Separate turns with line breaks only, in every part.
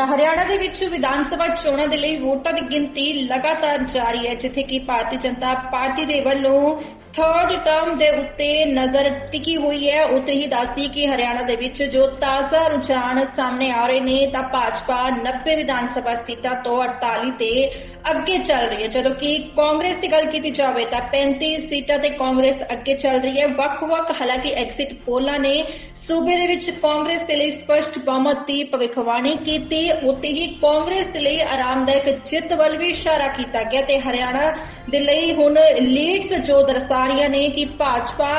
ਤਾਂ ਹਰਿਆਣਾ ਦੇ ਵਿੱਚ ਵਿਧਾਨ ਸਭਾ ਚੋਣਾਂ ਦੇ ਲਈ ਵੋਟਾਂ ਦੀ ਗਿਣਤੀ ਲਗਾਤਾਰ ਜਾਰੀ ਹੈ, ਜਿੱਥੇ ਕਿ ਭਾਰਤੀ ਜਨਤਾ ਪਾਰਟੀ ਦੇ ਵੱਲੋਂ ਥਰਡ ਟਰਮ ਦੇ ਉੱਤੇ ਨਜ਼ਰ ਟਿਕੀ ਹੋਈ ਹੈ। ਉੱਥੇ ਹੀ ਦੱਸਦੀ ਕਿ ਹਰਿਆਣਾ ਦੇ ਵਿੱਚ ਜੋ ਤਾਜ਼ਾ ਰੁਝਾਨ ਸਾਹਮਣੇ ਆ ਰਹੇ ਨੇ, ਤਾਂ ਭਾਜਪਾ 90 ਵਿਧਾਨ ਸਭਾ ਸੀਟਾਂ ਤੋਂ 48 ਤੇ ਅੱਗੇ ਚੱਲ ਰਹੀ ਹੈ। ਜਦੋਂ ਕਿ ਕਾਂਗਰਸ ਦੀ ਗੱਲ ਕੀਤੀ ਜਾਵੇ ਤਾਂ 35 ਸੀਟਾਂ ਤੇ ਕਾਂਗਰਸ ਅੱਗੇ ਚੱਲ ਰਹੀ ਹੈ। ਵੱਖ-ਵੱਖ ਹਾਲਾਂਕਿ ਐਗਜ਼ਿਟ ਪੋਲਾਂ ਨੇ ਸੂਬੇ ਦੇ ਵਿੱਚ ਕਾਂਗਰਸ ਦੇ ਲਈ ਸਪਸ਼ਟ ਬਹੁਮਤ ਦੀ ਭਵਿੱਖਬਾਣੀ ਕੀਤੀ। ਉੱਤੇ ਹੀ ਕਾਂਗਰਸ ਦੇ ਲਈ ਆਰਾਮਦਾਇਕ ਜਿੱਤ ਵੱਲ ਵੀ ਇਸ਼ਾਰਾ ਕੀਤਾ ਗਿਆ ਤੇ ਹਰਿਆਣਾ ਦੇ ਲਈ ਹੁਣ ਲੀਡਸ ਜੋ ਦਰਸਾ ਰਹੀਆਂ ਨੇ ਕਿ ਭਾਜਪਾ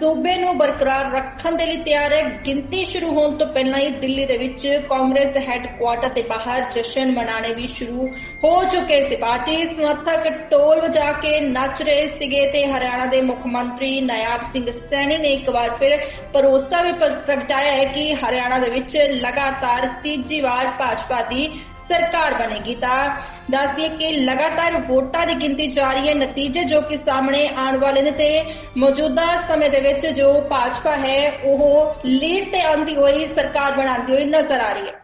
ਸੂਬੇ ਨੂੰ ਬਰਕਰਾਰ ਰੱਖਣ ਦੇ ਲਈ ਤਿਆਰ ਹੈ। ਗਿਣਤੀ ਸ਼ੁਰੂ ਹੋਣ ਤੋਂ ਪਹਿਲਾਂ ਹੀ ਦਿੱਲੀ ਦੇ ਵਿੱਚ ਕਾਂਗਰਸ ਹੈੱਡਕੁਆਰਟਰ ਤੇ ਬਾਹਰ ਜਸ਼ਨ ਮਨਾਣੇ ਵੀ ਸ਼ੁਰੂ ਹੋ ਚੁੱਕੇ ਸੀ। ਪਾਰਟੀ ਸਮਰਥਕ ਟੋਲ ਵਜਾ ਕੇ ਨੱਚ ਰਹੇ ਸੀਗੇ ਤੇ ਹਰਿਆਣਾ ਦੇ ਮੁੱਖ ਮੰਤਰੀ ਨਾਇਬ ਸਿੰਘ ਸੈਣੀ ਨੇ ਇੱਕ ਵਾਰ ਫਿਰ ਭਰੋਸਾ ਵੀ ਪ੍ਰਗਟਾਇਆ ਹੈ ਕਿ ਹਰਿਆਣਾ ਦੇ ਵਿੱਚ ਲਗਾਤਾਰ ਤੀਜੀ ਵਾਰ ਭਾਜਪਾ ਦੀ ਸਰਕਾਰ ਬਣੇਗੀ ਤਾਂ ਦੱਸਦੀ ਕਿ ਲਗਾਤਾਰ ਵੋਟਾਂ ਦੀ ਗਿਣਤੀ ਜਾਰੀ ਹੈ। ਨਤੀਜੇ ਜੋ ਕਿ ਸਾਹਮਣੇ ਆਉਣ ਵਾਲੇ ਨੇ ਤੇ ਮੌਜੂਦਾ ਸਮੇਂ ਦੇ ਵਿੱਚ ਜੋ ਭਾਜਪਾ ਹੈ, ਉਹ ਲੀਡ ਤੇ ਆਉਂਦੀ ਹੋਈ ਸਰਕਾਰ ਬਣਾਉਂਦੀ ਹੋਈ ਨਜ਼ਰ ਆ ਰਹੀ ਹੈ।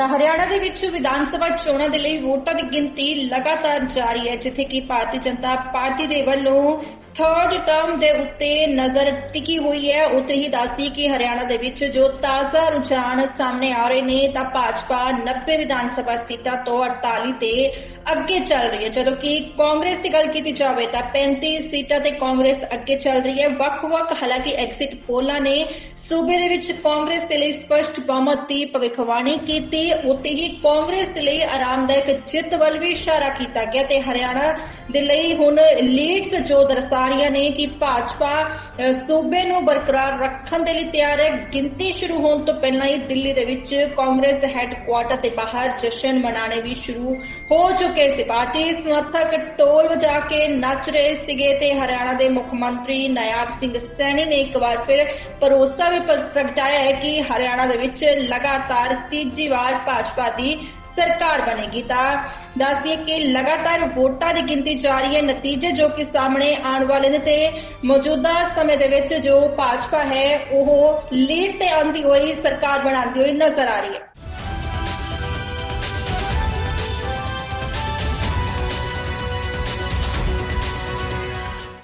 ਤਾਂ ਹਰਿਆਣਾ ਦੇ ਵਿੱਚ ਵਿਧਾਨ ਸਭਾ ਚੋਣਾਂ ਦੇ ਲਈ ਵੋਟਾਂ ਦੀ ਗਿਣਤੀ ਲਗਾਤਾਰ ਜਾਰੀ ਹੈ, ਜਿੱਥੇ ਕਿ ਭਾਰਤੀ ਜਨਤਾ ਪਾਰਟੀ ਦੇ ਵੱਲੋਂ ਥਰਡ ਟਰਮ ਦੇ ਉੱਤੇ ਨਜ਼ਰ ਟਿਕੀ ਹੋਈ ਹੈ। ਉੱਥੇ ਹੀ ਦੱਸਦੀ ਕਿ ਹਰਿਆਣਾ ਦੇ ਵਿੱਚ ਜੋ ਤਾਜ਼ਾ ਰੁਝਾਨ ਸਾਹਮਣੇ ਆ ਰਹੇ ਨੇ, ਤਾਂ ਭਾਜਪਾ 90 ਵਿਧਾਨ ਸਭਾ ਸੀਟਾਂ ਤੋਂ 48 ਤੇ ਅੱਗੇ ਚੱਲ ਰਹੀ ਹੈ। ਜਦੋਂ ਕਿ ਕਾਂਗਰਸ ਦੀ ਗੱਲ ਕੀਤੀ ਜਾਵੇ ਤਾਂ 35 ਸੀਟਾਂ ਤੇ ਕਾਂਗਰਸ ਅੱਗੇ ਚੱਲ ਰਹੀ ਹੈ। ਵੱਖ-ਵੱਖ ਹਾਲਾਂਕਿ ਐਗਜ਼ਿਟ ਪੋਲਾਂ ਨੇ ਸੂਬੇ ਦੇ ਵਿੱਚ ਕਾਂਗਰਸ ਦੇ ਲਈ ਸਪਸ਼ਟ ਬਹੁਮਤ ਦੀ ਭਵਿੱਖਬਾਣੀ ਕੀਤੀ। ਉੱਤੇ ਹੀ ਕਾਂਗਰਸ ਦੇ ਲਈ ਆਰਾਮਦਾਇਕ ਜਿੱਤ ਵੱਲ ਵੀ ਇਸ਼ਾਰਾ ਕੀਤਾ ਗਿਆ ਤੇ ਹਰਿਆਣਾ ਦੇ ਲਈ ਹੁਣ ਲੀਡਸ ਜੋ ਦਰਸਾ ਰਹੀਆਂ ਨੇ ਕਿ ਭਾਜਪਾ ਸੂਬੇ ਨੂੰ ਬਰਕਰਾਰ ਰੱਖਣ ਦੇ ਲਈ ਤਿਆਰ ਹੈ। ਗਿਣਤੀ ਸ਼ੁਰੂ ਹੋਣ ਤੋਂ ਪਹਿਲਾਂ ਹੀ ਦਿੱਲੀ ਦੇ ਵਿੱਚ ਕਾਂਗਰਸ ਹੈੱਡਕੁਆਰਟਰ ਦੇ ਬਾਹਰ ਜਸ਼ਨ ਮਨਾਣੇ ਵੀ ਸ਼ੁਰੂ ਹੋ ਚੁੱਕੇ ਸੀ। ਪਾਰਟੀ ਸਮਰਥਕ ਟੋਲ ਵਜਾ ਕੇ ਨੱਚ ਰਹੇ ਸੀਗੇ ਤੇ ਹਰਿਆਣਾ ਦੇ ਮੁੱਖ ਮੰਤਰੀ ਨਾਇਬ ਸਿੰਘ ਸੈਣੀ ਨੇ ਇੱਕ ਵਾਰ ਫਿਰ ਭਰੋਸਾ ਵੀ ਪ੍ਰਗਟਾਇਆ ਹੈ ਕਿ ਹਰਿਆਣਾ ਦੇ ਵਿੱਚ ਲਗਾਤਾਰ ਤੀਜੀ ਵਾਰ ਭਾਜਪਾ ਦੀ ਸਰਕਾਰ ਬਣੇਗੀ। ਤਾਂ ਦੱਸ ਕਿ ਲਗਾਤਾਰ ਵੋਟਾਂ ਦੀ ਗਿਣਤੀ ਜਾਰੀ ਹੈ। ਨਤੀਜੇ ਜੋ ਕਿ ਸਾਹਮਣੇ ਆਉਣ ਵਾਲੇ ਨੇ ਤੇ ਮੌਜੂਦਾ ਸਮੇਂ ਦੇ ਵਿੱਚ ਜੋ ਭਾਜਪਾ ਹੈ, ਉਹ ਲੀਡ ਤੇ ਆਉਂਦੀ ਹੋਈ ਸਰਕਾਰ ਬਣਾਉਂਦੀ ਹੋਈ ਨਜ਼ਰ ਆ ਰਹੀ ਹੈ।